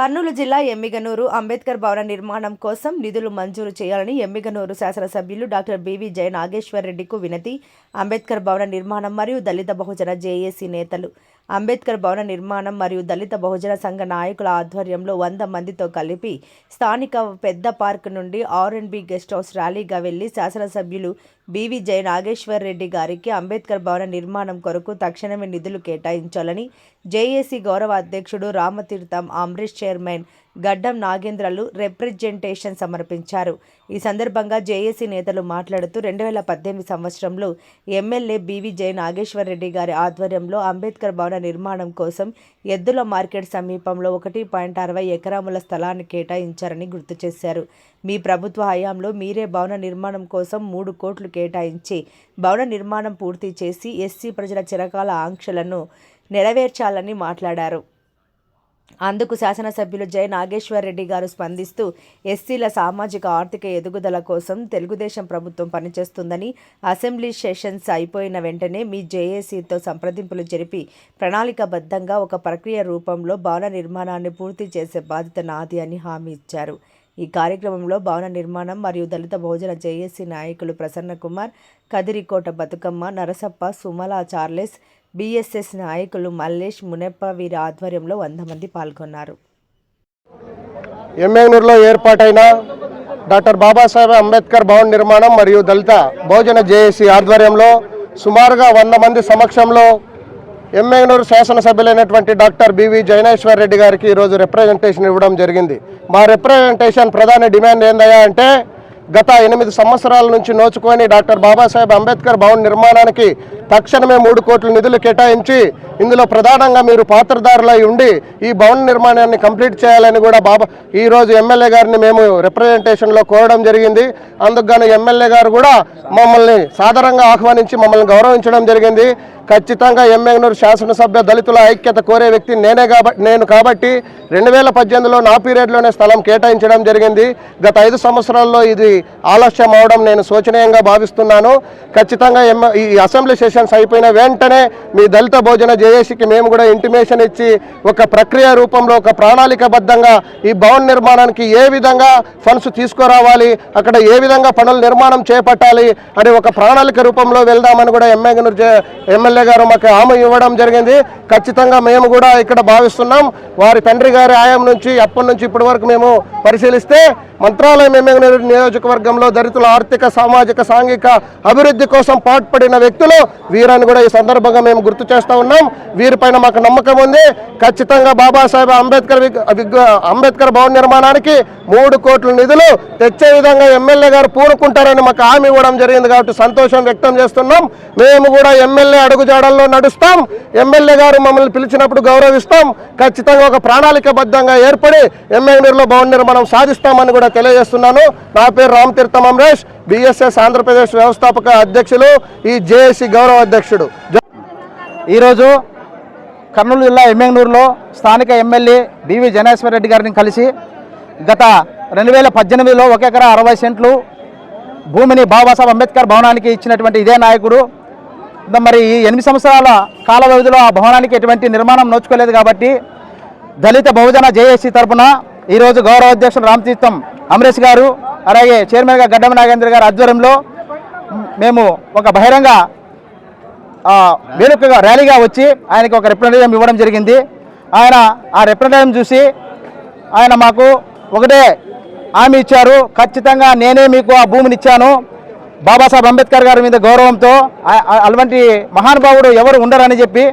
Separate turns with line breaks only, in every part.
కర్నూలు జిల్లా ఎమ్మిగనూరు అంబేద్కర్ భవన నిర్మాణం కోసం నిధులు మంజూరు చేయాలని ఎమ్మిగనూరు శాసనసభ్యులు doctor B V Jaya Nageshwar రెడ్డికు వినతి. అంబేద్కర్ భవన నిర్మాణం మరియు దళిత బహుజన జేఏసీ నేతలు అంబేద్కర్ భవన నిర్మాణం మరియు దళిత బహుజన సంఘ నాయకుల ఆధ్వర్యంలో వంద మందితో కలిపి స్థానిక పెద్ద పార్క్ నుండి R and B guest house ర్యాలీగా వెళ్ళి శాసనసభ్యులు బివి జయ నాగేశ్వర్ రెడ్డి గారికి అంబేద్కర్ భవన నిర్మాణం కొరకు తక్షణమే నిధులు కేటాయించాలని జేఏసీ గౌరవ అధ్యక్షుడు రామతీర్థం అమరీష్ చైర్మన్ గడ్డం నాగేంద్రలు రిప్రజెంటేషన్ సమర్పించారు. ఈ సందర్భంగా జేఏసీ నేతలు మాట్లాడుతూ రెండు వేల పద్దెనిమిది సంవత్సరంలో MLA B V Jaya Nageshwar Reddy గారి ఆధ్వర్యంలో అంబేద్కర్ భవన నిర్మాణం కోసం ఎద్దుల మార్కెట్ సమీపంలో ఒకటి పాయింట్ అరవై ఎకరాముల స్థలాన్ని కేటాయించారని గుర్తు చేశారు. మీ ప్రభుత్వ హయాంలో మీరే భవన నిర్మాణం కోసం మూడు కోట్లు కేటాయించి భవన నిర్మాణం పూర్తి చేసి ఎస్సీ ప్రజల చిరకాల ఆంక్షలను నెరవేర్చాలని మాట్లాడారు. అందుకు శాసనసభ్యులు జై నాగేశ్వర్ రెడ్డి గారు స్పందిస్తూ ఎస్సీల సామాజిక ఆర్థిక ఎదుగుదల కోసం తెలుగుదేశం ప్రభుత్వం పనిచేస్తుందని అసెంబ్లీ సెషన్స్ అయిపోయిన వెంటనే మీ జేఏసీతో సంప్రదింపులు జరిపి ప్రణాళికబద్ధంగా ఒక ప్రక్రియ రూపంలో భవన నిర్మాణాన్ని పూర్తి చేసే బాధ్యత నాది అని హామీ ఇచ్చారు. ఈ కార్యక్రమంలో భవన నిర్మాణం మరియు దళిత భోజన జేఏసీ నాయకులు ప్రసన్నకుమార్ కదిరికోట బతుకమ్మ నరసప్ప సుమల చార్లెస్ బీఎస్ఎస్ నాయకులు మల్లేష్ మునెప్ప వీరి ఆధ్వర్యంలో వంద మంది పాల్గొన్నారు.
ఎమ్మెగనూరులో ఏర్పాటైన డాక్టర్ బాబాసాహెబ్ అంబేద్కర్ భవన్ నిర్మాణం మరియు దళిత బహుజన జేఏసీ ఆధ్వర్యంలో సుమారుగా వంద మంది సమక్షంలో Yemmiganur శాసనసభ్యులైనటువంటి doctor B V Jaineshwar Reddy గారికి ఈరోజు రిప్రజెంటేషన్ ఇవ్వడం జరిగింది. మా రిప్రజెంటేషన్ ప్రధాన డిమాండ్ ఏందయ్యా అంటే గత ఎనిమిది సంవత్సరాల నుంచి నోచుకొని డాక్టర్ బాబాసాహెబ్ అంబేద్కర్ భవన్ నిర్మాణానికి తక్షణమే మూడు కోట్ల నిధులు కేటాయించి ఇందులో ప్రధానంగా మీరు పాత్రదారులై ఉండి ఈ భవన నిర్మాణాన్ని కంప్లీట్ చేయాలని కూడా బాబా ఈరోజు ఎమ్మెల్యే గారిని మేము రిప్రజెంటేషన్లో కోరడం జరిగింది. అందుకు గాను ఎమ్మెల్యే గారు కూడా మమ్మల్ని సాధారణంగా ఆహ్వానించి మమ్మల్ని గౌరవించడం జరిగింది. ఖచ్చితంగా ఎమ్మెగనూరు శాసనసభ్య దళితుల ఐక్యత కోరే వ్యక్తి నేనే కాబట్టి నేను కాబట్టి రెండు వేల పద్దెనిమిదిలో నా పీరియడ్లోనే స్థలం కేటాయించడం జరిగింది. గత ఐదు సంవత్సరాల్లో ఇది ఆలస్యం అవడం నేను శోచనీయంగా భావిస్తున్నాను. ఖచ్చితంగా ఈ అసెంబ్లీ ఎలక్షన్స్ అయిపోయిన వెంటనే మీ దళిత భోజన జేఏసీకి మేము కూడా ఇంటిమేషన్ ఇచ్చి ఒక ప్రక్రియ రూపంలో ఒక ప్రణాళికబద్ధంగా ఈ భవన్ నిర్మాణానికి ఏ విధంగా ఫండ్స్ తీసుకురావాలి అక్కడ ఏ విధంగా పనుల నిర్మాణం చేపట్టాలి అని ఒక ప్రణాళిక రూపంలో వెళ్దామని కూడా ఎమ్మెగనూరు ఎమ్మెల్యే గారు మాకు హామీ ఇవ్వడం జరిగింది. ఖచ్చితంగా మేము కూడా ఇక్కడ భావిస్తున్నాం. వారి తండ్రి గారి ఆయం నుంచి అప్పటి నుంచి ఇప్పటి వరకు మేము పరిశీలిస్తే మంత్రాలయం ఎమ్మెగనూరు నియోజకవర్గంలో దళితుల ఆర్థిక సామాజిక సాంఘిక అభివృద్ధి కోసం పాటుపడిన వ్యక్తులు వీరని కూడా ఈ సందర్భంగా మేము గుర్తు చేస్తూ ఉన్నాం. వీరిపైన మాకు నమ్మకం ఉంది. ఖచ్చితంగా బాబాసాహెబ్ అంబేద్కర్ అంబేద్కర్ భవన్ నిర్మాణానికి మూడు కోట్ల నిధులు తెచ్చే విధంగా ఎమ్మెల్యే గారు పూనుకుంటారని మాకు హామీ ఇవ్వడం జరిగింది కాబట్టి సంతోషం వ్యక్తం చేస్తున్నాం. మేము కూడా ఎమ్మెల్యే అడుగుజాడల్లో నడుస్తాం. ఎమ్మెల్యే గారు మమ్మల్ని పిలిచినప్పుడు గౌరవిస్తాం. ఖచ్చితంగా ఒక ప్రణాళికబద్ధంగా ఏర్పడి ఎమ్మెల్యేలో భవన నిర్మాణం సాధిస్తామని కూడా తెలియజేస్తున్నాను. నా పేరు రామ్ తీర్థం అమరేష్. బిఎస్ఎస్ ఆంధ్రప్రదేశ్ వ్యవస్థాపక అధ్యక్షులు ఈ జేఏసీ గౌరవ అధ్యక్షుడు.
ఈరోజు కర్నూలు జిల్లా ఎమ్మెంగనూరులో స్థానిక ఎమ్మెల్యే బివి జనేశ్వర్ రెడ్డి గారిని కలిసి గత రెండు వేల పద్దెనిమిదిలో ఒక ఎకరా అరవై సెంట్లు భూమిని బాబాసాహెబ్ అంబేద్కర్ భవనానికి ఇచ్చినటువంటి ఇదే నాయకుడు. మరి ఈ ఎనిమిది సంవత్సరాల కాల వ్యవధిలో ఆ భవనానికి ఎటువంటి నిర్మాణం నోచుకోలేదు కాబట్టి దళిత బహుజన జేఏసీ తరపున ఈరోజు గౌరవ అధ్యక్షుడు రామతీర్థం అమరేష్ గారు అలాగే చైర్మన్గా గడ్డం నాగేంద్ర గారు ఆధ్వర్యంలో మేము ఒక బహిరంగ ఆ, వేడుకగా ర్యాలీగా వచ్చి ఆయనకి ఒక రిప్రజెంటేషన్ ఇవ్వడం జరిగింది. ఆయన ఆ రిప్రజెంటేషన్ చూసి ఆయన మాకు ఒకటే హామీ ఇచ్చారు. ఖచ్చితంగా నేనే మీకు ఆ భూమిని ఇచ్చాను. బాబాసాహెబ్ అంబేద్కర్ గారి మీద గౌరవంతో అటువంటి మహానుభావుడు ఎవరు ఉండరని చెప్పి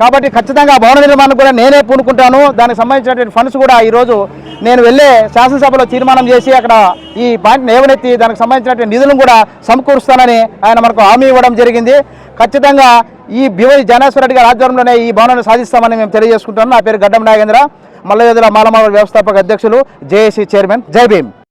కాబట్టి ఖచ్చితంగా భవన నిర్మాణం కూడా నేనే పూనుకుంటాను. దానికి సంబంధించినటువంటి ఫండ్స్ కూడా ఈరోజు నేను వెళ్ళే శాసనసభలో తీర్మానం చేసి అక్కడ ఈ పాయింట్ని ఏవనెత్తి దానికి సంబంధించినటువంటి నిధులను కూడా సమకూరుస్తానని ఆయన మనకు హామీ ఇవ్వడం జరిగింది. ఖచ్చితంగా ఈ బివై జనేశ్వర రెడ్డి గారి ఆధ్వర్యంలోనే ఈ భవనాన్ని సాధిస్తామని మేము తెలియజేసుకుంటాను నా పేరు గడ్డం నాగేంద్ర మల్లయోధుల మాలమాల వ్యవస్థాపక అధ్యక్షులు జేఏసీ చైర్మన్ జై భీమ్.